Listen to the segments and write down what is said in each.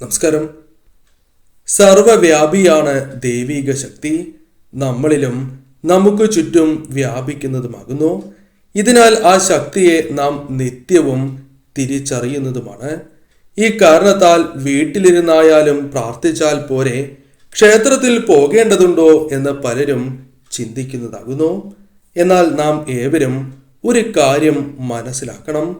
നമസ്കാരം. സർവവ്യാപിയാണ് ദൈവിക ശക്തി നമ്മളിലും നമുക്ക് ചുറ്റും വ്യാപിക്കുന്നതുമാകുന്നു. ഇതിനാൽ ആ ശക്തിയെ നാം നിത്യവും തിരിച്ചറിയുന്നതുമാണ്. ഈ കാരണത്താൽ വീട്ടിലിരുന്നായാലും പ്രാർത്ഥിച്ചാൽ പോരെ ക്ഷേത്രത്തിൽ പോകേണ്ടതുണ്ടോ എന്ന് പലരും ചിന്തിക്കുന്നതാകുന്നു. എന്നാൽ നാം ഏവരും ഒരു കാര്യം മനസ്സിലാക്കണം.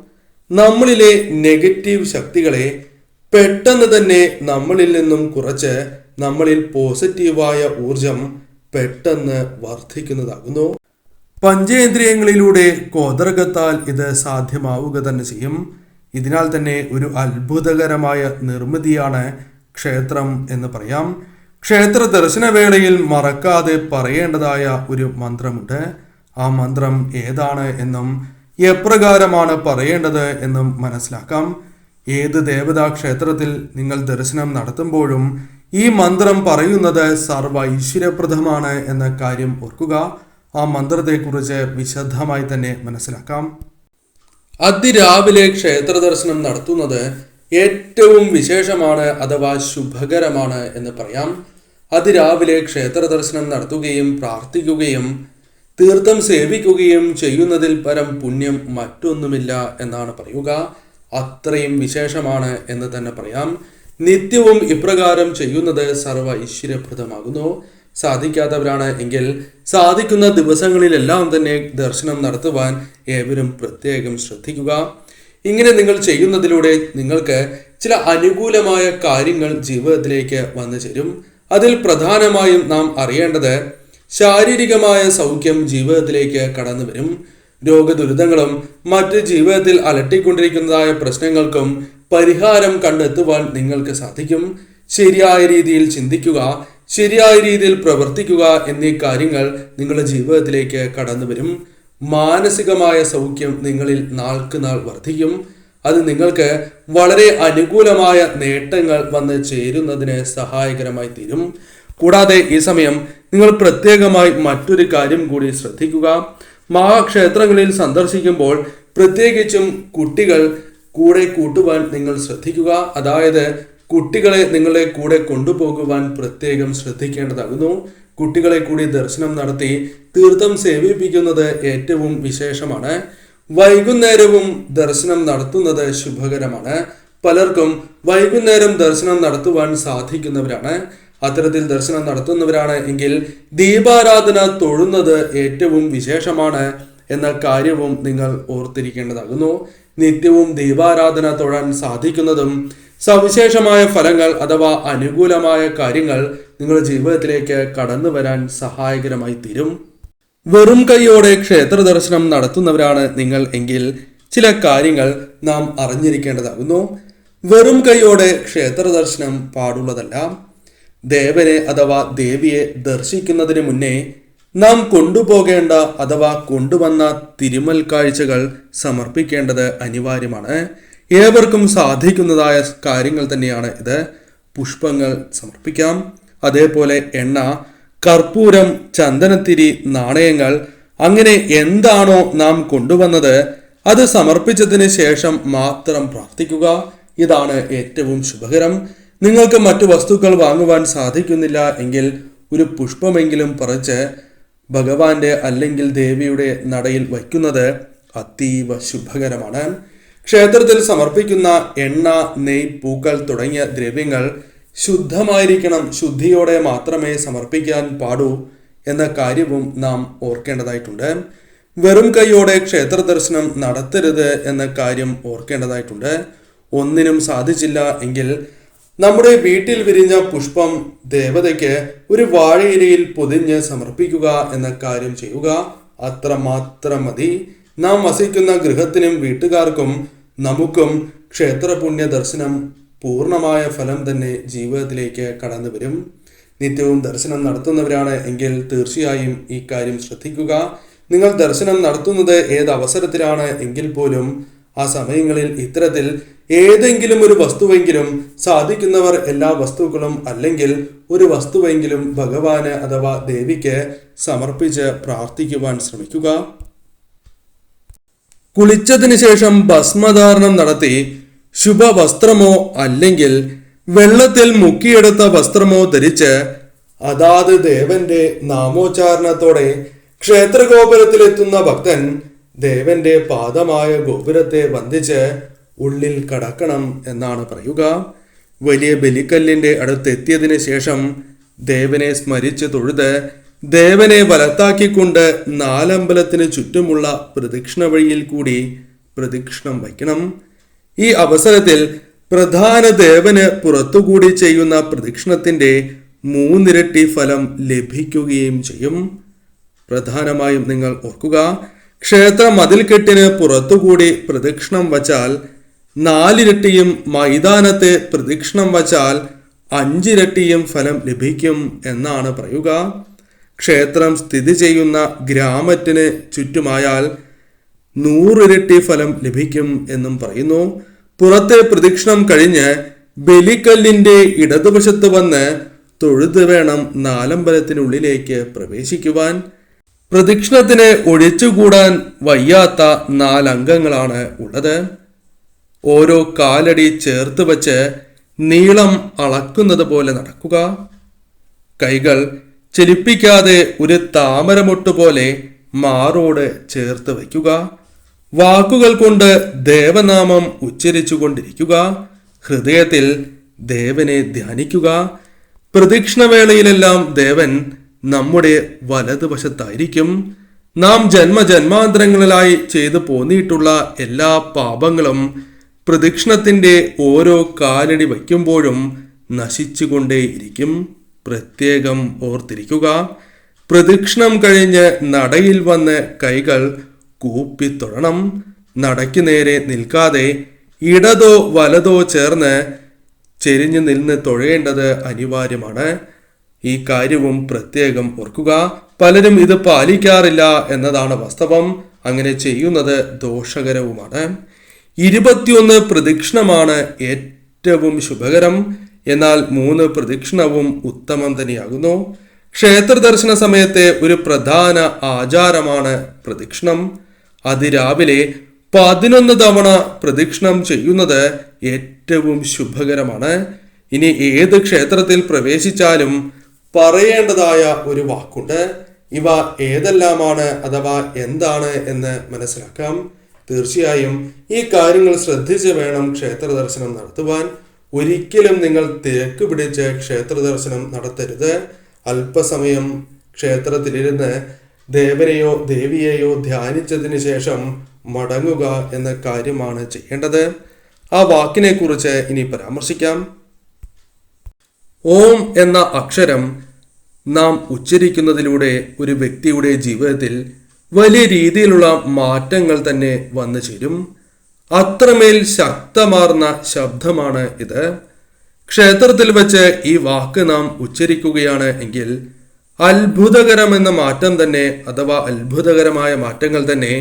നമ്മളിലെ നെഗറ്റീവ് ശക്തികളെ പെട്ടെന്ന് തന്നെ നമ്മളിൽ നിന്നും കുറച്ച് നമ്മളിൽ പോസിറ്റീവായ ഊർജം പെട്ടെന്ന് വർദ്ധിക്കുന്നതാകുന്നു. പഞ്ചേന്ദ്രിയങ്ങളിലൂടെ കോതർഗത്താൽ ഇത് സാധ്യമാവുക തന്നെ ചെയ്യും. ഇതിനാൽ തന്നെ ഒരു അത്ഭുതകരമായ നിർമ്മിതിയാണ് ക്ഷേത്രം എന്ന് പറയാം. ക്ഷേത്ര ദർശനവേളയിൽ മറക്കാതെ പറയേണ്ടതായ ഒരു മന്ത്രമുണ്ട്. ആ മന്ത്രം ഏതാണ് എന്നും എപ്രകാരമാണ് പറയേണ്ടത് എന്നും മനസ്സിലാക്കാം. ഏത് ദേവതാ ക്ഷേത്രത്തിൽ നിങ്ങൾ ദർശനം നടത്തുമ്പോഴും ഈ മന്ത്രം പറയുന്നത് സർവ ഐശ്വര്യപ്രദമാണ് എന്ന കാര്യം ഓർക്കുക. ആ മന്ത്രത്തെക്കുറിച്ച് വിശദമായി തന്നെ മനസ്സിലാക്കാം. അതിരാവിലെ ക്ഷേത്ര ദർശനം നടത്തുന്നത് ഏറ്റവും വിശേഷമാണ് അഥവാ ശുഭകരമാണ് എന്ന് പറയാം. അതിരാവിലെ ക്ഷേത്ര ദർശനം നടത്തുകയും പ്രാർത്ഥിക്കുകയും തീർത്ഥം സേവിക്കുകയും ചെയ്യുന്നതിൽ പരം പുണ്യം മറ്റൊന്നുമില്ല എന്നാണ് പറയുക. അത്രയും വിശേഷമാണ് എന്ന് തന്നെ പറയാം. നിത്യവും ഇപ്രകാരം ചെയ്യുന്നത് സർവ ഐശ്വര്യപ്രദമാകുന്നു സാധിക്കാത്തവരാണ് എങ്കിൽ സാധിക്കുന്ന ദിവസങ്ങളിലെല്ലാം തന്നെ ദർശനം നടത്തുവാൻ ഏവരും പ്രത്യേകം ശ്രദ്ധിക്കുക. ഇങ്ങനെ നിങ്ങൾ ചെയ്യുന്നതിലൂടെ നിങ്ങൾക്ക് ചില അനുകൂലമായ കാര്യങ്ങൾ ജീവിതത്തിലേക്ക് വന്നു ചേരും. അതിൽ പ്രധാനമായും നാം അറിയേണ്ടത് ശാരീരികമായ സൗഖ്യം ജീവിതത്തിലേക്ക് കടന്നു വരും. രോഗദുരിതങ്ങളും മറ്റ് ജീവിതത്തിൽ അലട്ടിക്കൊണ്ടിരിക്കുന്നതായ പ്രശ്നങ്ങൾക്കും പരിഹാരം കണ്ടെത്തുവാൻ നിങ്ങൾക്ക് സാധിക്കും. ശരിയായ രീതിയിൽ ചിന്തിക്കുക ശരിയായ രീതിയിൽ പ്രവർത്തിക്കുക എന്നീ കാര്യങ്ങൾ നിങ്ങളുടെ ജീവിതത്തിലേക്ക് കടന്നു വരും മാനസികമായ സൗഖ്യം നിങ്ങളിൽ നാൾക്ക് നാൾ വർദ്ധിക്കും. അത് നിങ്ങൾക്ക് വളരെ അനുകൂലമായ നേട്ടങ്ങൾ വന്ന് ചേരുന്നതിന് സഹായകരമായി തീരും. കൂടാതെ ഈ സമയം നിങ്ങൾ പ്രത്യേകമായി മറ്റൊരു കാര്യം കൂടി ശ്രദ്ധിക്കുക. മഹാക്ഷേത്രങ്ങളിൽ സന്ദർശിക്കുമ്പോൾ പ്രത്യേകിച്ചും കുട്ടികൾ കൂടെ കൂട്ടുവാൻ നിങ്ങൾ ശ്രദ്ധിക്കുക. അതായത് കുട്ടികളെ നിങ്ങളെ കൂടെ കൊണ്ടുപോകുവാൻ പ്രത്യേകം ശ്രദ്ധിക്കേണ്ടതാകുന്നു. കുട്ടികളെ കൂടി ദർശനം നടത്തി തീർത്ഥം സേവിപ്പിക്കുന്നത് ഏറ്റവും വിശേഷമാണ്. വൈകുന്നേരവും ദർശനം നടത്തുന്നത് ശുഭകരമാണ്. പലർക്കും വൈകുന്നേരം ദർശനം നടത്തുവാൻ സാധിക്കുന്നവരാണ്. അത്തരത്തിൽ ദർശനം നടത്തുന്നവരാണ് എങ്കിൽ ദീപാരാധന തൊഴുന്നത് ഏറ്റവും വിശേഷമാണ് എന്ന കാര്യവും നിങ്ങൾ ഓർത്തിരിക്കേണ്ടതാകുന്നു. നിത്യവും ദീപാരാധന തൊഴാൻ സാധിക്കുന്നതും സവിശേഷമായ ഫലങ്ങൾ അഥവാ അനുകൂലമായ കാര്യങ്ങൾ നിങ്ങളുടെ ജീവിതത്തിലേക്ക് കടന്നു വരാൻ സഹായകരമായി തീരും. വെറും കൈയോടെ ക്ഷേത്ര ദർശനം നടത്തുന്നവരാണ് നിങ്ങൾ എങ്കിൽ ചില കാര്യങ്ങൾ നാം അറിഞ്ഞിരിക്കേണ്ടതാകുന്നു. വെറും കൈയോടെ ക്ഷേത്ര ദർശനം പാടുള്ളതല്ല. ദേവനെ അഥവാ ദേവിയെ ദർശിക്കുന്നതിന് മുന്നേ നാം കൊണ്ടുപോകേണ്ട അഥവാ കൊണ്ടുവന്ന തിരുമൽ കാഴ്ചകൾ സമർപ്പിക്കേണ്ടത് അനിവാര്യമാണ്. ഏവർക്കും സാധിക്കുന്നതായ കാര്യങ്ങൾ തന്നെയാണ് ഇത്. പുഷ്പങ്ങൾ സമർപ്പിക്കാം. അതേപോലെ എണ്ണ കർപ്പൂരം ചന്ദനത്തിരി നാണയങ്ങൾ അങ്ങനെ എന്താണോ നാം കൊണ്ടുവന്നത് അത് സമർപ്പിച്ചതിന് ശേഷം മാത്രം പ്രാർത്ഥിക്കുക. ഇതാണ് ഏറ്റവും ശുഭകരം. നിങ്ങൾക്ക് മറ്റു വസ്തുക്കൾ വാങ്ങുവാൻ സാധിക്കുന്നില്ല എങ്കിൽ ഒരു പുഷ്പമെങ്കിലും പറിച്ച് ഭഗവാന്റെ അല്ലെങ്കിൽ ദേവിയുടെ നടയിൽ വയ്ക്കുന്നത് അതീവ ശുഭകരമാണ്. ക്ഷേത്രത്തിൽ സമർപ്പിക്കുന്ന എണ്ണ നെയ് പൂക്കൾ തുടങ്ങിയ ദ്രവ്യങ്ങൾ ശുദ്ധമായിരിക്കണം ശുദ്ധിയോടെ മാത്രമേ സമർപ്പിക്കാൻ പാടൂ എന്ന കാര്യവും നാം ഓർക്കേണ്ടതായിട്ടുണ്ട്. വെറും കൈയോടെ ക്ഷേത്ര ദർശനം നടത്തരുത് എന്ന കാര്യം ഓർക്കേണ്ടതായിട്ടുണ്ട്. ഒന്നിനും സാധിച്ചില്ല എങ്കിൽ നമ്മുടെ വീട്ടിൽ വിരിഞ്ഞ പുഷ്പം ദേവതയ്ക്ക് ഒരു വാഴയിലയിൽ പൊതിഞ്ഞ് സമർപ്പിക്കുക എന്ന കാര്യം ചെയ്യുക അത്ര മാത്രം മതി. നാം വസിക്കുന്ന ഗൃഹത്തിനും വീട്ടുകാർക്കും നമുക്കും ക്ഷേത്രപുണ്യ ദർശനം പൂർണമായ ഫലം തന്നെ ജീവിതത്തിലേക്ക് കടന്നു വരും. നിത്യവും ദർശനം നടത്തുന്നവരാണ് എങ്കിൽ തീർച്ചയായും ഈ കാര്യം ശ്രദ്ധിക്കുക. നിങ്ങൾ ദർശനം നടത്തുന്നത് ഏത് എങ്കിൽ പോലും ആ സമയങ്ങളിൽ ഇത്തരത്തിൽ ഏതെങ്കിലും ഒരു വസ്തുവെങ്കിലും സാധിക്കുന്നവർ എല്ലാ വസ്തുക്കളും അല്ലെങ്കിൽ ഒരു വസ്തുവെങ്കിലും ഭഗവാന് അഥവാ ദേവിക്ക് സമർപ്പിച്ച് പ്രാർത്ഥിക്കുവാൻ ശ്രമിക്കുക. കുളിച്ചതിന് ശേഷം ഭസ്മധാരണം നടത്തി ശുഭവസ്ത്രമോ അല്ലെങ്കിൽ വെള്ളത്തിൽ മുക്കിയെടുത്ത വസ്ത്രമോ ധരിച്ച് അതാത് ദേവന്റെ നാമോച്ചാരണത്തോടെ ക്ഷേത്രഗോപുരത്തിലെത്തുന്ന ഭക്തൻ ദേവന്റെ പാദമായ ഗോപുരത്തെ വന്ദിച്ച് ഉള്ളിൽ കടക്കണം എന്നാണ് പറയുക. വലിയ ബലിക്കല്ലിന്റെ അടുത്തെത്തിയതിന് ശേഷം ദേവനെ സ്മരിച്ച് തൊഴുത് ദേവനെ വലത്താക്കിക്കൊണ്ട് നാലമ്പലത്തിന് ചുറ്റുമുള്ള പ്രദക്ഷിണ വഴിയിൽ കൂടി പ്രദക്ഷിണം വയ്ക്കണം. ഈ അവസരത്തിൽ പ്രധാന ദേവന് പുറത്തുകൂടി ചെയ്യുന്ന പ്രദക്ഷിണത്തിന്റെ മൂന്നിരട്ടി ഫലം ലഭിക്കുകയും ചെയ്യും. പ്രധാനമായും നിങ്ങൾ ഓർക്കുക ക്ഷേത്ര മതിൽക്കെട്ടിന് പുറത്തുകൂടി പ്രദക്ഷിണം വച്ചാൽ നാലിരട്ടിയും മൈതാനത്തെ പ്രദക്ഷിണം വച്ചാൽ അഞ്ചിരട്ടിയും ഫലം ലഭിക്കും എന്നാണ് പറയുക. ക്ഷേത്രം സ്ഥിതി ചെയ്യുന്ന ഗ്രാമത്തിന് ചുറ്റുമായാൽ നൂറിരട്ടി ഫലം ലഭിക്കും എന്നും പറയുന്നു. പുറത്തെ പ്രദക്ഷിണം കഴിഞ്ഞ് ബലിക്കല്ലിന്റെ ഇടതുവശത്ത് വന്ന് തൊഴുത് വേണം നാലമ്പലത്തിനുള്ളിലേക്ക് പ്രവേശിക്കുവാൻ. പ്രദക്ഷിണത്തിന് ഒഴിച്ചുകൂടാൻ വയ്യാത്ത നാലംഗങ്ങളാണ് ഉള്ളത്. ഓരോ കാലടി ചേർത്ത് വച്ച് നീളം അളക്കുന്നത് പോലെ നടക്കുക. കൈകൾ ചലിപ്പിക്കാതെ ഒരു താമരമൊട്ട് പോലെ മാറോട് ചേർത്ത് വയ്ക്കുക. വാക്കുകൾ കൊണ്ട് ദേവനാമം ഉച്ചരിച്ചുകൊണ്ടിരിക്കുക ഹൃദയത്തിൽ ദേവനെ ധ്യാനിക്കുക. പ്രദക്ഷിണവേളയിലെല്ലാം ദേവൻ നമ്മുടെ വലതുവശത്തായിരിക്കും. നാം ജന്മജന്മാന്തരങ്ങളിലായി ചെയ്തു പോന്നിട്ടുള്ള എല്ലാ പാപങ്ങളും പ്രദക്ഷിണത്തിന്റെ ഓരോ കാലടി വയ്ക്കുമ്പോഴും നശിച്ചുകൊണ്ടേയിരിക്കും. പ്രത്യേകം ഓർത്തിരിക്കുക പ്രദക്ഷിണം കഴിഞ്ഞ് നടയിൽ വന്ന് കൈകൾ കൂപ്പി നടയ്ക്കു നടയ്ക്ക് നേരെ നിൽക്കാതെ ഇടതോ വലതോ ചേർന്ന് ചെരിഞ്ഞു നിന്ന് തൊഴേണ്ടത് അനിവാര്യമാണ്. ഈ കാര്യവും പ്രത്യേകം ഓർക്കുക. പലരും ഇത് പാലിക്കാറില്ല എന്നതാണ് വാസ്തവം. അങ്ങനെ ചെയ്യുന്നത് ദോഷകരവുമാണ്. ഇരുപത്തിയൊന്ന് പ്രദക്ഷിണമാണ് ഏറ്റവും ശുഭകരം. എന്നാൽ മൂന്ന് പ്രദക്ഷിണവും ഉത്തമം തന്നെയാകുന്നു. ക്ഷേത്ര ദർശന സമയത്തെ ഒരു പ്രധാന ആചാരമാണ് പ്രദക്ഷിണം. അതിരാവിലെ പതിനൊന്ന് തവണ പ്രദക്ഷിണം ചെയ്യുന്നത് ഏറ്റവും ശുഭകരമാണ്. ഇനി ഏത് ക്ഷേത്രത്തിൽ പ്രവേശിച്ചാലും പറയേണ്ടതായ ഒരു വാക്കുണ്ട്. ഇവ ഏതെല്ലാമാണ് അഥവാ എന്താണ് എന്ന് മനസ്സിലാക്കാം. തീർച്ചയായും ഈ കാര്യങ്ങൾ ശ്രദ്ധിച്ച് വേണം ക്ഷേത്ര ദർശനം നടത്തുവാൻ. ഒരിക്കലും നിങ്ങൾ തിരക്ക് പിടിച്ച് ക്ഷേത്ര ദർശനം നടത്തരുത്. അല്പസമയം ക്ഷേത്രത്തിലിരുന്ന് ദേവനെയോ ദേവിയെയോ ധ്യാനിച്ചതിന് ശേഷം മടങ്ങുക എന്ന കാര്യമാണ് ചെയ്യേണ്ടത്. ആ വാക്കിനെ കുറിച്ച് ഇനി പരാമർശിക്കാം. ഓം എന്ന അക്ഷരം നാം ഉച്ചരിക്കുന്നതിലൂടെ ഒരു വ്യക്തിയുടെ ജീവിതത്തിൽ വലിയ രീതിയിലുള്ള മാറ്റങ്ങൾ തന്നെ വന്നു ചേരും. അത്രമേൽ ശക്തമാർന്ന ശബ്ദമാണ് ഇത്. ക്ഷേത്രത്തിൽ വെച്ച് ഈ വാക്ക് നാം ഉച്ചരിക്കുകയാണ് എങ്കിൽ അത്ഭുതകരമെന്ന മാറ്റം തന്നെ അഥവാ അത്ഭുതകരമായ മാറ്റങ്ങൾ തന്നെ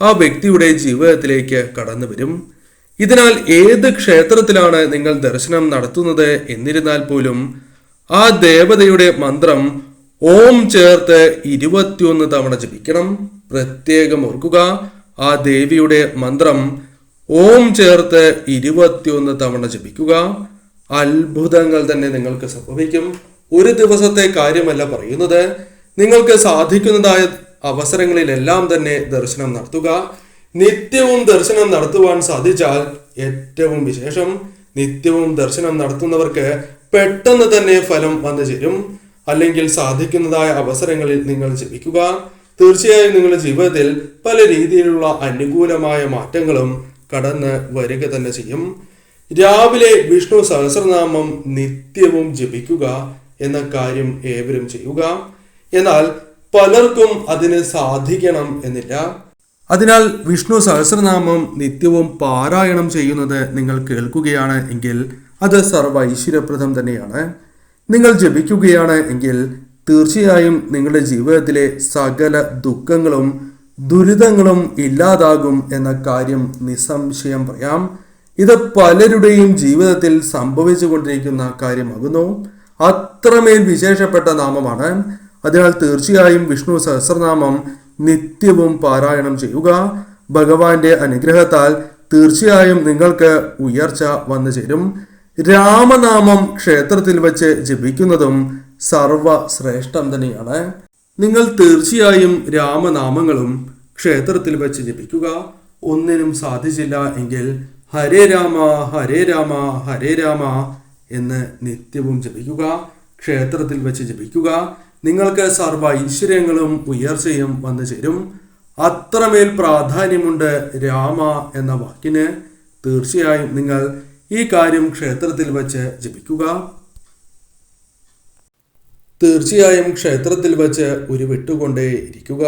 ആ വ്യക്തിയുടെ ജീവിതത്തിലേക്ക് കടന്നു വരും. ഇതിനാൽ ഏത് ക്ഷേത്രത്തിലാണ് നിങ്ങൾ ദർശനം നടത്തുന്നത് എന്നിരുന്നാൽ പോലും ആ ദേവതയുടെ മന്ത്രം ഓം ചേർത്ത് ഇരുപത്തിയൊന്ന് തവണ ജപിക്കണം. പ്രത്യേകം ഓർക്കുക ആ ദേവിയുടെ മന്ത്രം ഓം ചേർത്ത് ഇരുപത്തിയൊന്ന് തവണ ജപിക്കുക. അത്ഭുതങ്ങൾ തന്നെ നിങ്ങൾക്ക് സംഭവിക്കും. ഒരു ദിവസത്തെ കാര്യമല്ല പറയുന്നത്. നിങ്ങൾക്ക് സാധിക്കുന്നതായ അവസരങ്ങളിലെല്ലാം തന്നെ ദർശനം നടത്തുക. നിത്യവും ദർശനം നടത്തുവാൻ സാധിച്ചാൽ ഏറ്റവും വിശേഷം. നിത്യവും ദർശനം നടത്തുന്നവർക്ക് പെട്ടെന്ന് തന്നെ ഫലം വന്നു ചേരും. അല്ലെങ്കിൽ സാധിക്കുന്നതായ അവസരങ്ങളിൽ നിങ്ങൾ ജപിക്കുക. തീർച്ചയായും നിങ്ങളുടെ ജീവിതത്തിൽ പല രീതിയിലുള്ള അനുകൂലമായ മാറ്റങ്ങളും കടന്ന് വരിക തന്നെ ചെയ്യും. രാവിലെ വിഷ്ണു സഹസ്രനാമം നിത്യവും ജപിക്കുക എന്ന കാര്യം ഏവരും ചെയ്യുക. എന്നാൽ പലർക്കും അതിന് സാധിക്കണം എന്നില്ല. അതിനാൽ വിഷ്ണു സഹസ്രനാമം നിത്യവും പാരായണം ചെയ്യുന്നത് നിങ്ങൾ കേൾക്കുകയാണ് എങ്കിൽ അത് സർവൈശ്വര്യപ്രദം തന്നെയാണ്. നിങ്ങൾ ജപിക്കുകയാണ് എങ്കിൽ തീർച്ചയായും നിങ്ങളുടെ ജീവിതത്തിലെ സകല ദുഃഖങ്ങളും ദുരിതങ്ങളും ഇല്ലാതാകും എന്ന കാര്യം നിസ്സംശയം പറയാം. ഇത് പലരുടെയും ജീവിതത്തിൽ സംഭവിച്ചു കൊണ്ടിരിക്കുന്ന കാര്യമാകുന്നു. അത്രമേൽ വിശേഷപ്പെട്ട നാമമാണ്. അതിനാൽ തീർച്ചയായും വിഷ്ണു സഹസ്രനാമം നിത്യവും പാരായണം ചെയ്യുക. ഭഗവാന്റെ അനുഗ്രഹത്താൽ തീർച്ചയായും നിങ്ങൾക്ക് ഉയർച്ച വന്നു ചേരും രാമനാമം ക്ഷേത്രത്തിൽ വെച്ച് ജപിക്കുന്നതും സർവ ശ്രേഷ്ഠം തന്നെയാണ്. നിങ്ങൾ തീർച്ചയായും രാമനാമങ്ങളും ക്ഷേത്രത്തിൽ വെച്ച് ജപിക്കുക. ഒന്നിനും സാധിച്ചില്ല എങ്കിൽ ഹരേ രാമ ഹരേ രാമ ഹരേ രാമ എന്ന് നിത്യവും ജപിക്കുക. ക്ഷേത്രത്തിൽ വെച്ച് ജപിക്കുക. നിങ്ങൾക്ക് സർവ ഐശ്വര്യങ്ങളും ഉയർച്ചയും വന്നു ചേരും. അത്രമേൽ പ്രാധാന്യമുണ്ട് രാമ എന്ന വാക്കിന്. തീർച്ചയായും നിങ്ങൾ ഈ കാര്യം ക്ഷേത്രത്തിൽ വച്ച് ജപിക്കുക. തീർച്ചയായും ക്ഷേത്രത്തിൽ വച്ച് ഒരു വിട്ടുകൊണ്ടേ ഇരിക്കുക